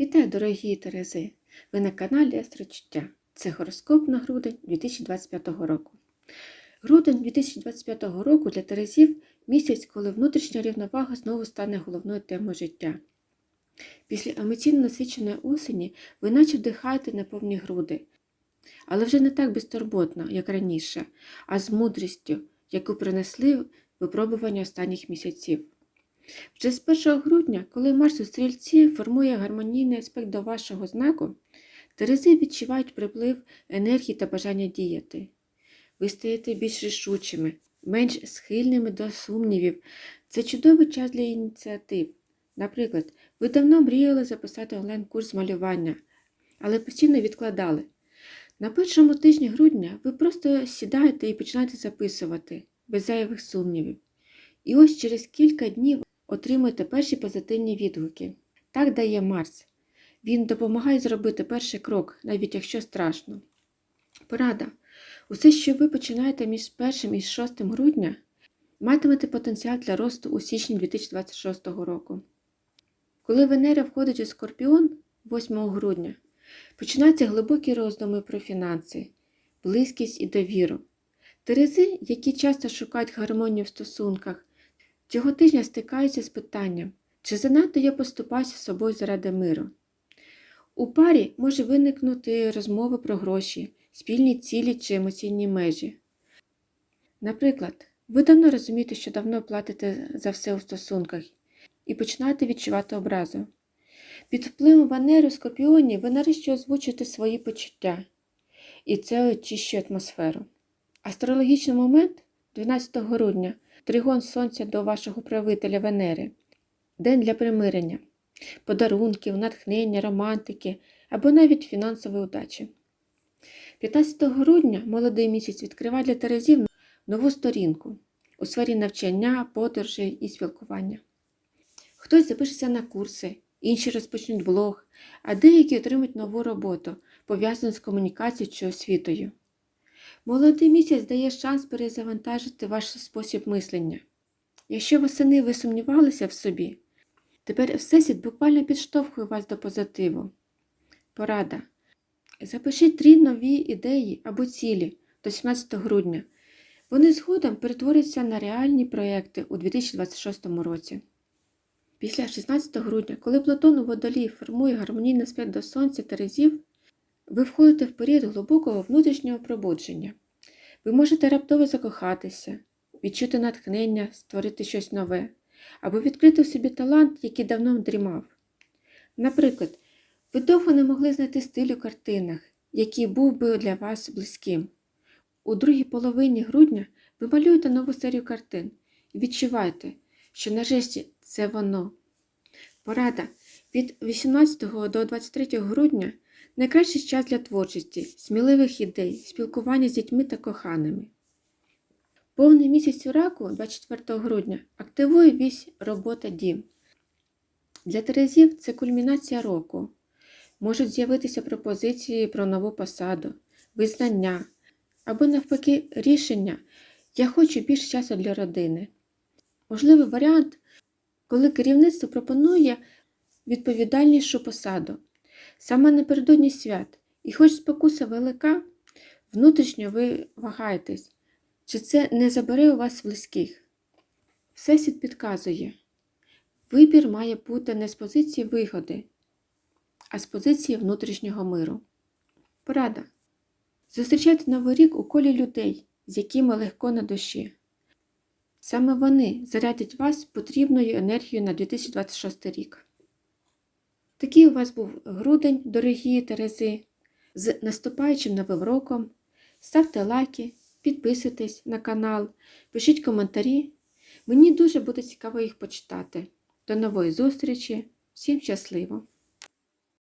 Вітаю, дорогі Терези! Ви на каналі Астрочуття. Це гороскоп на грудень 2025 року. Грудень 2025 року для Терезів місяць, коли внутрішня рівновага знову стане головною темою життя. Після емоційно насиченої осені ви наче вдихаєте на повні груди, але вже не так безтурботно, як раніше, а з мудрістю, яку принесли випробування останніх місяців. Вже з 1 грудня, коли Марс у стрільці формує гармонійний аспект до вашого знаку, Терези відчувають приплив енергії та бажання діяти. Ви стаєте більш рішучими, менш схильними до сумнівів. Це чудовий час для ініціатив. Наприклад, ви давно мріяли записати онлайн-курс малювання, але постійно відкладали. На першому тижні грудня ви просто сідаєте і починаєте записувати, без зайвих сумнівів. І ось через кілька днів отримуєте перші позитивні відгуки. Так дає Марс. Він допомагає зробити перший крок, навіть якщо страшно. Порада. Усе, що ви починаєте між 1 і 6 грудня, матимете потенціал для росту у січні 2026 року. Коли Венера входить у Скорпіон 8 грудня, починаються глибокі роздуми про фінанси, близькість і довіру. Терези, які часто шукають гармонію в стосунках, цього тижня стикаються з питанням, чи занадто я поступаюся з собою заради миру. У парі може виникнути розмови про гроші, спільні цілі чи емоційні межі. Наприклад, ви давно розумієте, що давно платите за все у стосунках і починаєте відчувати образу. Під впливом Венери Скорпіоні ви нарешті озвучуєте свої почуття, і це очищує атмосферу. Астрологічний момент 12 грудня тригон Сонця до вашого правителя Венери, день для примирення, подарунків, натхнення, романтики або навіть фінансової удачі. 15 грудня молодий місяць відкриває для Терезів нову сторінку у сфері навчання, подорожей і спілкування. Хтось запишеться на курси, інші розпочнуть блог, а деякі отримають нову роботу, пов'язану з комунікацією чи освітою. Молодий місяць дає шанс перезавантажити ваш спосіб мислення. Якщо восени ви сумнівалися в собі, тепер Всесвіт буквально підштовхує вас до позитиву. Порада. Запишіть три нові ідеї або цілі до 17 грудня. Вони згодом перетворяться на реальні проекти у 2026 році. Після 16 грудня, коли Плутон у водолії формує гармонійний аспект до Сонця Терезів, ви входите в період глибокого внутрішнього пробудження. Ви можете раптово закохатися, відчути натхнення, створити щось нове, або відкрити в собі талант, який давно дрімав. Наприклад, ви довго не могли знайти стиль у картинах, який був би для вас близьким. У другій половині грудня ви малюєте нову серію картин і відчуваєте, що нарешті це воно. Порада від 18 до 23 грудня найкращий час для творчості, сміливих ідей, спілкування з дітьми та коханими. Повний місяць у раку 24 грудня активує вісь робота дім. Для Терезів це кульмінація року. Можуть з'явитися пропозиції про нову посаду, визнання або, навпаки, рішення Я хочу більше часу для родини. Можливий варіант, коли керівництво пропонує відповідальнішу посаду. Саме напередодні свят, і хоч спокуса велика, внутрішньо ви вагаєтесь, чи це не забере у вас близьких. Всесвіт підказує, вибір має бути не з позиції вигоди, а з позиції внутрішнього миру. Порада. Зустрічайте Новий рік у колі людей, з якими легко на душі. Саме вони зарядять вас потрібною енергією на 2026 рік. Такий у вас був грудень, дорогі Терези. З наступаючим новим роком. Ставте лайки, підписуйтесь на канал, пишіть коментарі. Мені дуже буде цікаво їх почитати. До нової зустрічі! Всім щасливо!